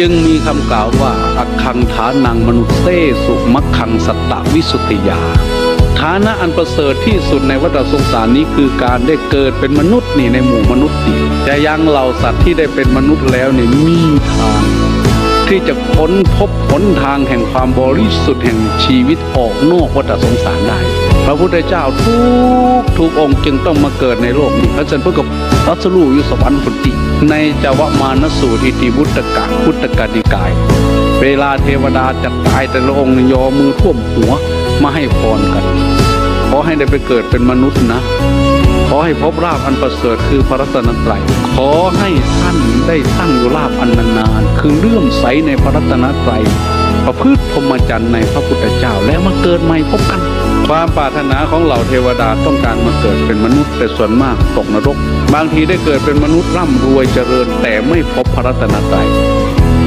จึงมีคำกล่าวว่าอักขังฐานังมนุษย์เซสุมักขังสัตตวิสุทธิยา ฐานะอันประเสริฐที่สุดในวัฏสงสารนี้คือการได้เกิดเป็นมนุษย์นี่ในหมู่มนุษย์นี่จะยังเหล่าสัตว์ที่ได้เป็นมนุษย์แล้วนี่มีทาง ที่จะค้นพบหนทางแห่งความบริสุทธิ์แห่งชีวิตออกนอกวัฏสงสารได้ พระพุทธเจ้าทุกทุกองค์จึงต้องมาเกิดในโลกนี้พระเจ้าเพื่อกับรัสรูอยู่สวรรค์พุติ ในจวมานสูตรอิติบุตตกะพุทธกานิกาย เวลาเทวดาจะตายแต่ละองค์ยอมือท่วมหัวมาให้พรกัน ขอให้ได้ไปเกิดเป็นมนุษย์นะ ขอให้พบราบอันประเสริฐคือพระรัตนตรัย ขอให้ท่านได้ตั้งอยู่ราบอันนานๆ คือเลื่อมใสในพระรัตนตรัย ประพฤติพรหมจรรย์ในพระพุทธเจ้าแล้วมาเกิดใหม่พบกัน ความปรารถนาของเหล่าเทวดาต้องการมาเกิดเป็นมนุษย์แต่ส่วนมากตกนรก บางทีได้เกิดเป็นมนุษย์ร่ำรวยเจริญแต่ไม่พบพระรัตนตรัย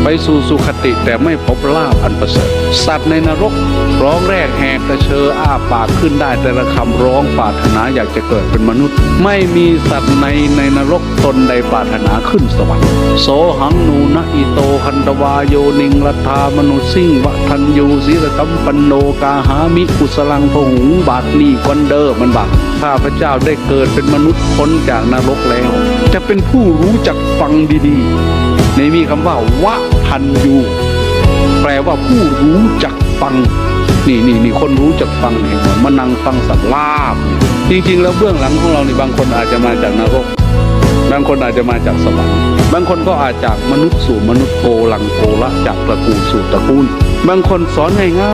ไปสู่สุคติแต่ไม่พบลาบอันประเสริฐสัตว์ในนรก ร้องแรกแหกกระเชออ้าปากขึ้นได้แต่ละคำร้องปรารถนาอยากจะเกิดเป็นมนุษย์ ไม่มีสัตว์ในในนรกตนใดปรารถนาขึ้นสวรรค์โสหังนูนะอิโตคันตวาโยนิงรัฐามนุษย์สิ่งวะทันยูศิรกัมปันโนกาหามิกุสลังพหุงบาทนีควันเดอร์มันบักข้าพระเจ้าได้เกิดเป็นมนุษย์พ้นจากนรกแล้ว จะเป็นผู้รู้จักฟังดีๆ ในมีคำว่าวะันยูแปลว่าผู้รู้จักฟัง นี่นี่นี่คนรู้จักฟังเห็นไหมมานั่งฟังสัตว์ลาบ จริง ๆ แล้วเบื้องหลังของเรานี่บางคนอาจจะมาจากนรก บางคนอาจจะมาจากสวรรค์ บางคนก็อาจจากมนุษย์สู่มนุษย์โกลังโกละจากตระกูลสู่ตระกูล บางคนสอนง่าย